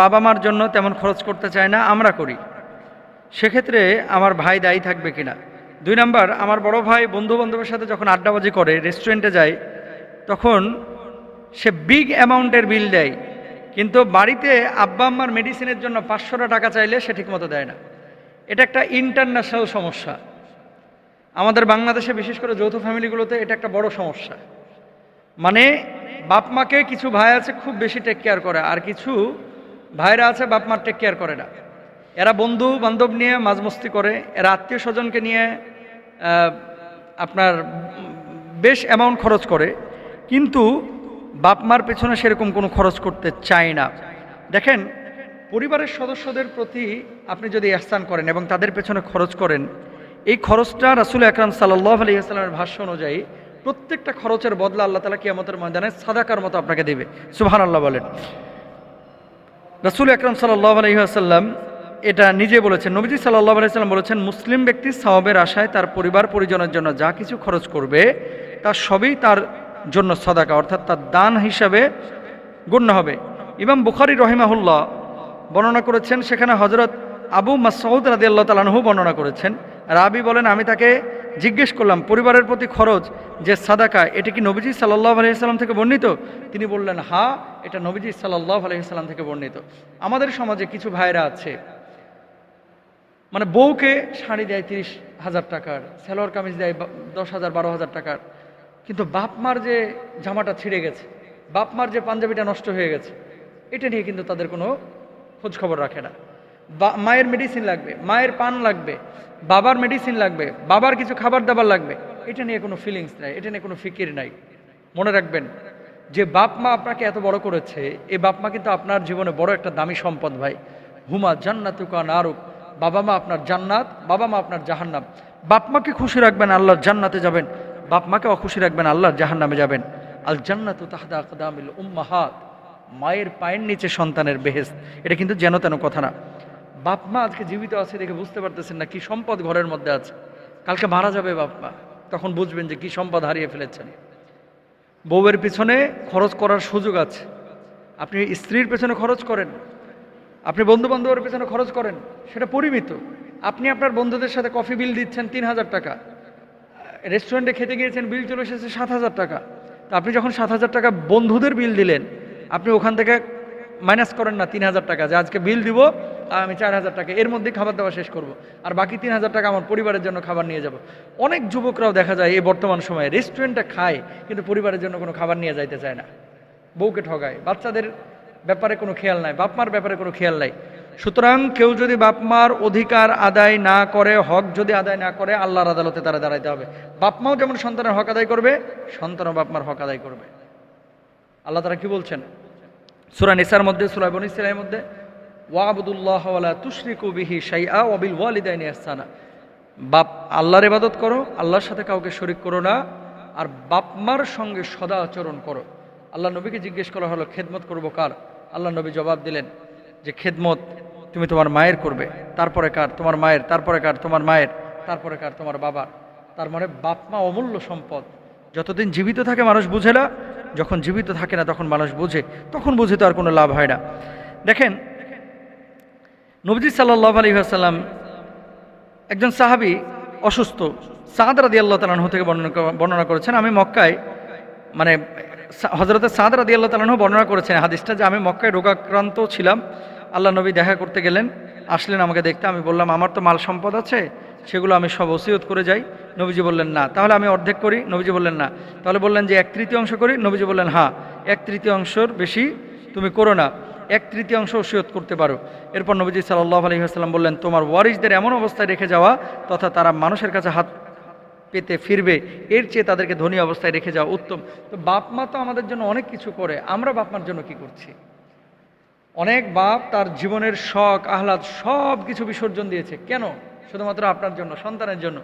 বাবা মার জন্য তেমন খরচ করতে চায় না, আমরা করি। সেক্ষেত্রে আমার ভাই দায়ী থাকবে কিনা? দুই নাম্বার, আমার বড় ভাই বন্ধু বান্ধবের সাথে যখন আড্ডাবাজি করে, রেস্টুরেন্টে যায়, তখন সে বিগ অ্যামাউন্টের বিল দেয়। কিন্তু বাড়িতে আব্বা আম্মার মেডিসিনের জন্য পাঁচশোটা টাকা চাইলে সে ঠিকমতো দেয় না। এটা একটা ইন্টারন্যাশনাল সমস্যা। আমাদের বাংলাদেশে বিশেষ করে যৌথ ফ্যামিলিগুলোতে এটা একটা বড় সমস্যা। মানে বাপ মাকে কিছু ভাই আছে খুব বেশি টেক কেয়ার করে, আর কিছু ভাইরা আছে, বাপ মার টেক কেয়ার করে না। এরা বন্ধু বান্ধব নিয়ে মাঝমস্তি করে, এরা আত্মীয় স্বজনকে নিয়ে আপনার বেশ অ্যামাউন্ট খরচ করে, কিন্তু বাপ মার পেছনে সেরকম কোনো খরচ করতে চায় না। দেখেন, পরিবারের সদস্যদের প্রতি আপনি যদি ihsan করেন এবং তাদের পেছনে খরচ করেন, এই খরচটা রাসুল আকরাম সাল্লাহ আলী আসসালামের ভাষ্য অনুযায়ী প্রত্যেকটা খরচের বদলা আল্লাহ তালা কিয়ামতের ময়দানে সাদাকার মতো আপনাকে দেবে। সুহান আল্লাহ বলেন। রাসুল আকরাম সাল্লাহ এটা নিজে বলেছেন। নবীজি সাল্লাহ আলাইসাল্লাম বলেছেন, মুসলিম ব্যক্তি সওয়াবের আশায় তার পরিবার পরিজনের জন্য যা কিছু খরচ করবে, তা সবই তার জন্য সদাকা, অর্থাৎ তার দান হিসাবে গণ্য হবে। ইমাম বুখারি রহিমাহুল্লাহ বর্ণনা করেছেন, সেখানে হজরত আবু মাসউদ রাদি আল্লাহ তালানহু বর্ণনা করেছেন। রাবি বলেন, আমি তাকে জিজ্ঞেস করলাম, পরিবারের প্রতি খরচ যে সাদাকা, এটা কি নবীজি সাল্লাহ আলহিহাল্লাম থেকে বর্ণিত? তিনি বললেন, হা, এটা নবীজি সাল্লাহ আলহিহাল্লাম থেকে বর্ণিত। আমাদের সমাজে কিছু ভাইরা আছে মানে বউকে শাড়ি দেয় তিরিশ হাজার টাকার, সালোয়ার কামিজ দেয় দশ হাজার, বারো হাজার টাকার, কিন্তু বাপ মার যে জামাটা ছিঁড়ে গেছে, বাপ মার যে পাঞ্জাবিটা নষ্ট হয়ে গেছে, এটা নিয়ে কিন্তু তাদের কোনো খোঁজ খবর রাখে না। মায়ের মেডিসিন লাগবে, মায়ের পান লাগবে, বাবার মেডিসিন লাগবে, বাবার কিছু খাবার দাবার লাগবে। এটা নিয়ে কোনো ফিলিংস নাই, এটা নিয়ে কোনো ফিকির নাই। মনে রাখবেন যে বাপ মা আপনাকে এত বড় করেছে এই বাপ মা কিন্তু আপনার জীবনে বড় একটা দামি সম্পদ ভাই। হুমা জান্নাতুকা নারুক। বাবা মা আপনার জান্নাত, বাবা মা আপনার জাহান্নাম। বাপ মাকে খুশি রাখবেন আল্লাহর জান্নাতে যাবেন। বাপ মাকে অখুশি রাখবেন আল্লাহর জাহান্নামে যাবেন। আল জান্নাতু তাহদা আকদামিল উম্মাহাত। মায়ের পায়ের নিচে সন্তানের বেহেস্ত এটা কিন্তু যেন তেন কথা না। বাপ মা আজকে জীবিত আছে দেখে বুঝতে পারতেছেন না কি সম্পদ ঘরের মধ্যে আছে। কালকে মারা যাবে বাপ মা। তখন বুঝবেন যে কি সম্পদ হারিয়ে ফেলেছেন। বউয়ের পিছনে খরচ করার সুযোগ আছে। আপনি স্ত্রীর পেছনে খরচ করেন। আপনি বন্ধু বান্ধবের পেছনে খরচ করেন। সেটা পরিমিত। আপনি আপনার বন্ধুদের সাথে কফি বিল দিচ্ছেন তিন হাজার টাকা। রেস্টুরেন্টে খেতে গিয়েছেন, বিল চলে এসেছে সাত হাজার টাকা। তো আপনি যখন সাত হাজার টাকা বন্ধুদের বিল দিলেন, আপনি ওখান থেকে মাইনাস করেন না তিন হাজার টাকা যে আজকে বিল দিব আমি চার হাজার টাকা। এর মধ্যে খাবার দাবার শেষ করব। আর বাকি তিন হাজার টাকা আমার পরিবারের জন্য খাবার নিয়ে যাব। অনেক যুবকরাও দেখা যায় এই বর্তমান সময়ে রেস্টুরেন্টে খায়, কিন্তু পরিবারের জন্য কোনো খাবার নিয়ে যাইতে চায় না। বউকে ঠগায়। বাচ্চাদের ব্যাপারে কোনো খেয়াল নাই। বাপ মার ব্যাপারে কোনো খেয়াল নাই। সুতরাং কেউ যদি বাপ মার অধিকার আদায় না করে, হক যদি আদায় না করে, আল্লাহর আদালতে তারা দাঁড়াইতে হবে। বাপ মাও যেমন সন্তানের হক আদায় করবে? সন্তানও বাপ মার হক আদায় করবে। আল্লাহ তারা কি বলছেন? সুরা নিসার মধ্যে, সুরা বন ইসলামের মধ্যে ওয়াবুদুল্লাহ তুশরিকু বিহি শাইআ ওয়াবিল ওয়ালিদাইনি ইহসানা বাপ আল্লাহর ইবাদত করো, আল্লাহর সাথে কাউকে শরিক করো না, আর বাপ মার সঙ্গে সদা আচরণ করো। আল্লাহ নবীকে জিজ্ঞেস করা হলো, খেদমত করব কার? আল্লাহ নবী জবাব দিলেন যে, খেদমত তুমি তোমার মায়ের করবে। তারপরে কার? তোমার মায়ের, তারপরে কার? তোমার মায়ের, তারপরে কার? তোমার বাবার। তার মানে বাপ মা অমূল্য সম্পদ। যতদিন জীবিত থাকে মানুষ বুঝে না, যখন জীবিত থাকে না তখন মানুষ বুঝে, তখন বুঝে তো আর কোনো লাভ হয় না। দেখেন নবজি সাল্লাহ আলী আসাল্লাম একজন সাহাবি অসুস্থ, সাদ রাদি আল্লাহ তালাহ থেকে বর্ণনা বর্ণনা করেছেন, আমি মক্কায় মানে হজরতের সাদ রাদি আল্লাহ তালাহ বর্ণনা করেছেন হাদিসটা যে, আমি মক্কায় রোগাক্রান্ত ছিলাম, আল্লাহ নবী দেখা করতে গেলেন, আসলেন আমাকে দেখতে, আমি বললাম, আমার তো মাল সম্পদ আছে, সেগুলো আমি সব ওসিয়ত করে যাই। নবীজি বললেন, না। তাহলে আমি অর্ধেক করি? নবীজি বললেন, না। তাহলে বললেন যে, এক তৃতীয় অংশ করি? নবীজি বললেন হ্যাঁ এক তৃতীয় অংশর বেশি তুমি করো না। এক তৃতীয়াংশ ওসিয়ত করতে পারো। এরপর নবীজি সাল্লাহ আলহিহাস্লাম বললেন, তোমার ওয়ারিসদের এমন অবস্থায় রেখে যাওয়া তথা তারা মানুষের কাছে হাত পেতে ফিরবে, এর চেয়ে তাদেরকে ধনী অবস্থায় রেখে যাওয়া উত্তম। তো বাপ মা তো আমাদের জন্য অনেক কিছু করে, আমরা বাপ মার জন্য কি করছি? অনেক বাপ তার জীবনের শখ, আহ্লাদ সব কিছু বিসর্জন দিয়েছে। কেন? শুধুমাত্র আপনার জন্য, সন্তানের জন্য।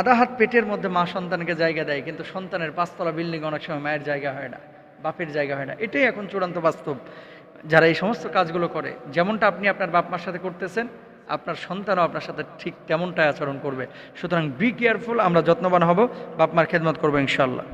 আধা হাত পেটের মধ্যে মা সন্তানকে জায়গা দেয়, কিন্তু সন্তানের পাঁচতলা বিল্ডিং অনেক সময় মায়ের জায়গা হয় না, বাপের জায়গা হয় না। এটাই এখন চূড়ান্ত বাস্তব। যারা এই সমস্ত কাজগুলো করে, যেমনটা আপনি আপনার বাপ মার সাথে করতেছেন, আপনার সন্তানও আপনার সাথে ঠিক তেমনটাই আচরণ করবে। সুতরাং বি কেয়ারফুল আমরা যত্নবান হব বাপ মার খেদমত করব ইনশাল্লাহ